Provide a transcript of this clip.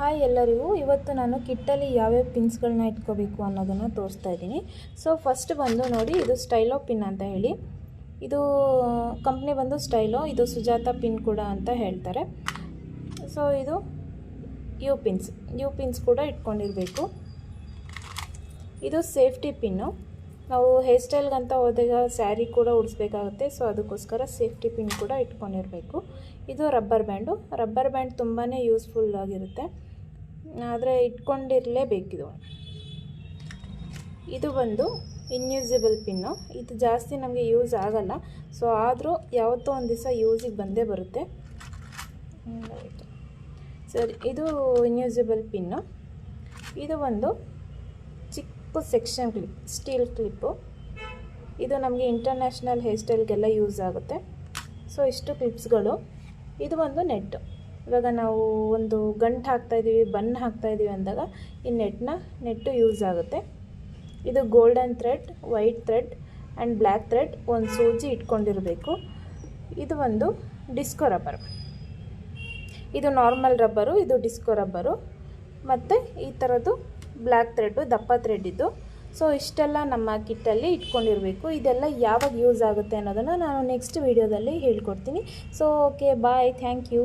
Hi ಎಲ್ಲರಿಗೂ. ಇವತ್ತು ನಾನು ಕಿಟ್ಟಲ್ಲಿ ಯಾವ್ಯಾವ ಪಿನ್ಸ್ಗಳನ್ನ ಇಟ್ಕೋಬೇಕು ಅನ್ನೋದನ್ನು ತೋರಿಸ್ತಾ ಇದ್ದೀನಿ. ಸೊ ಫಸ್ಟ್ ಬಂದು ನೋಡಿ, ಇದು ಸ್ಟೈಲೋ ಪಿನ್ ಅಂತ ಹೇಳಿ. ಇದು ಕಂಪ್ನಿ ಬಂದು ಸ್ಟೈಲೋ, ಇದು ಸುಜಾತ ಪಿನ್ ಕೂಡ ಅಂತ ಹೇಳ್ತಾರೆ. ಸೊ ಇದು ಯು ಪಿನ್ಸ್. ಯು ಪಿನ್ಸ್ ಕೂಡ ಇಟ್ಕೊಂಡಿರಬೇಕು. ಇದು ಸೇಫ್ಟಿ ಪಿನ್ನು. ನಾವು ಹೇರ್ ಸ್ಟೈಲ್ಗಂತ ಹೋದಾಗ ಸ್ಯಾರಿ ಕೂಡ ಉಡಿಸ್ಬೇಕಾಗುತ್ತೆ, ಸೊ ಅದಕ್ಕೋಸ್ಕರ ಸೇಫ್ಟಿ ಪಿನ್ ಕೂಡ ಇಟ್ಕೊಂಡಿರಬೇಕು. ಇದು ರಬ್ಬರ್ ಬ್ಯಾಂಡು. ರಬ್ಬರ್ ಬ್ಯಾಂಡ್ ತುಂಬಾ ಯೂಸ್ಫುಲ್ ಆಗಿರುತ್ತೆ. ಆದರೆ ಇಟ್ಕೊಂಡಿರಲೇಬೇಕು ಇದು. ಬಂದು ಇನ್ಯೂಸಿಬಲ್ ಪಿನ್ನು ಇದು ಜಾಸ್ತಿ ನಮಗೆ ಯೂಸ್ ಆಗಲ್ಲ. ಸೊ ಆದರೂ ಯಾವತ್ತೋ ಒಂದು ದಿವಸ ಯೂಸಿಗೆ ಬಂದೇ ಬರುತ್ತೆ. ಸರಿ, ಇದು ಇನ್ಯೂಸಿಬಲ್ ಪಿನ್ನು ಇದು ಒಂದು ಚಿಕ್ಕ ಸೆಕ್ಷನ್ ಕ್ಲಿಪ್ ಸ್ಟೀಲ್ ಕ್ಲಿಪ್ಪು ಇದು ನಮಗೆ ಇಂಟರ್ನ್ಯಾಷನಲ್ ಹೇರ್ ಸ್ಟೈಲ್ಗೆಲ್ಲ ಯೂಸ್ ಆಗುತ್ತೆ. ಸೊ ಇಷ್ಟು ಕ್ಲಿಪ್ಸ್ಗಳು ಇದು ಒಂದು ನೆಟ್ಟು ಇವಾಗ ನಾವು ಒಂದು ಗಂಟು ಹಾಕ್ತಾಯಿದ್ದೀವಿ ಬನ್ ಹಾಕ್ತಾಯಿದ್ದೀವಿ ಅಂದಾಗ ಈ ನೆಟ್ನ, ನೆಟ್ಟು ಯೂಸ್ ಆಗುತ್ತೆ. ಇದು golden thread, white thread and black thread ಒಂದು ಸೂಜಿ ಇಟ್ಕೊಂಡಿರಬೇಕು. ಇದು ಒಂದು ಡಿಸ್ಕೋ ರಬ್ಬರ್. ಇದು ನಾರ್ಮಲ್ ರಬ್ಬರು, ಇದು ಡಿಸ್ಕೋ ರಬ್ಬರು. ಮತ್ತು ಈ ಥರದ್ದು ಬ್ಲ್ಯಾಕ್ ಥ್ರೆಡ್ಡು, ದಪ್ಪ ಥ್ರೆಡ್ ಇದು ಸೊ, ಇಷ್ಟೆಲ್ಲ ನಮ್ಮ ಕಿಟ್ಟಲ್ಲಿ ಇಟ್ಕೊಂಡಿರಬೇಕು. ಇದೆಲ್ಲ ಯಾವಾಗ ಯೂಸ್ ಆಗುತ್ತೆ ಅನ್ನೋದನ್ನು ನಾನು ನೆಕ್ಸ್ಟ್ ವೀಡಿಯೋದಲ್ಲಿ ಹೇಳ್ಕೊಡ್ತೀನಿ. So, okay, bye, thank you.